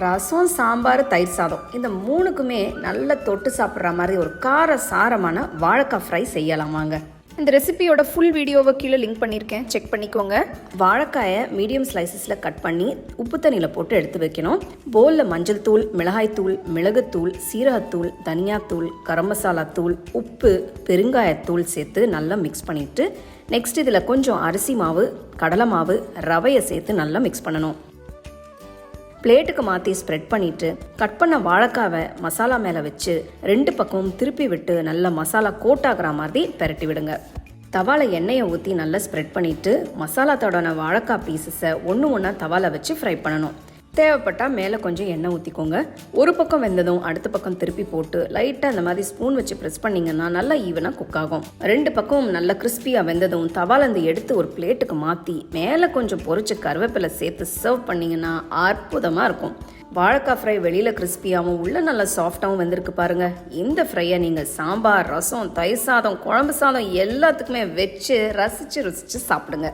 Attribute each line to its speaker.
Speaker 1: ரசம் சாம்பார் தயிர் சாதம். இந்த மூணுக்குமே நல்ல தொட்டு சாப்பிட்ற மாதிரி ஒரு கார சாரமான வாழைக்காய் ஃப்ரை செய்யலாம் வாங்க.
Speaker 2: இந்த ரெசிபியோட ஃபுல் வீடியோவை கீழே லிங்க் பண்ணியிருக்கேன். செக் பண்ணிக்கோங்க.
Speaker 1: வாழைக்காயை மீடியம் ஸ்லைசஸில் கட் பண்ணி உப்பு தண்ணியில் போட்டு எடுத்து வைக்கணும். போலில் மஞ்சள் தூள் மிளகாய் தூள் மிளகுத்தூள் சீரகத்தூள் தனியாத்தூள் கரம் மசாலா தூள் உப்பு பெருங்காயத்தூள் சேர்த்து நல்லா மிக்ஸ் பண்ணிவிட்டு நெக்ஸ்ட் இதில் கொஞ்சம் அரிசி மாவு கடலை மாவு ரவையை சேர்த்து நல்லா மிக்ஸ் பண்ணணும். பிளேட்டுக்கு மாற்றி ஸ்ப்ரெட் பண்ணிவிட்டு கட் பண்ண வாழைக்காவை மசாலா மேலே வச்சு ரெண்டு பக்கமும் திருப்பி விட்டு நல்லா மசாலா கோட் ஆகிற மாதிரி பெரட்டி விடுங்க. தவால எண்ணெயை ஊற்றி நல்லா ஸ்ப்ரெட் பண்ணிவிட்டு மசாலா தடவின வாழைக்காய் பீசஸை ஒன்று ஒன்றா தவால வச்சு ஃப்ரை பண்ணணும். தேவைப்பட்டால் மேலே கொஞ்சம் எண்ணெய் ஊற்றிக்கோங்க ஒரு பக்கம் வெந்ததும் அடுத்த பக்கம் திருப்பி போட்டு லைட்டாக அந்த மாதிரி ஸ்பூன் வச்சு ப்ரெஸ் பண்ணிங்கன்னா நல்லா ஈவனாக குக் ஆகும். ரெண்டு பக்கமும் நல்லா கிறிஸ்பியாக வெந்ததும் தவாலேருந்து எடுத்து ஒரு பிளேட்டுக்கு மாற்றி மேலே கொஞ்சம் பொரிச்ச கருவேப்பிலை சேர்த்து சர்வ் பண்ணிங்கன்னா அற்புதமாக இருக்கும். வாழைக்காய் ஃப்ரை வெளியில் கிறிஸ்பியாகவும் உள்ளே நல்லா சாஃப்டாகவும் வந்திருக்கு பாருங்கள் இந்த ஃப்ரையை நீங்கள் சாம்பார் ரசம் தயிர் சாதம் குழம்பு சாதம் எல்லாத்துக்குமே வச்சு ரசித்து ருசித்து சாப்பிடுங்க.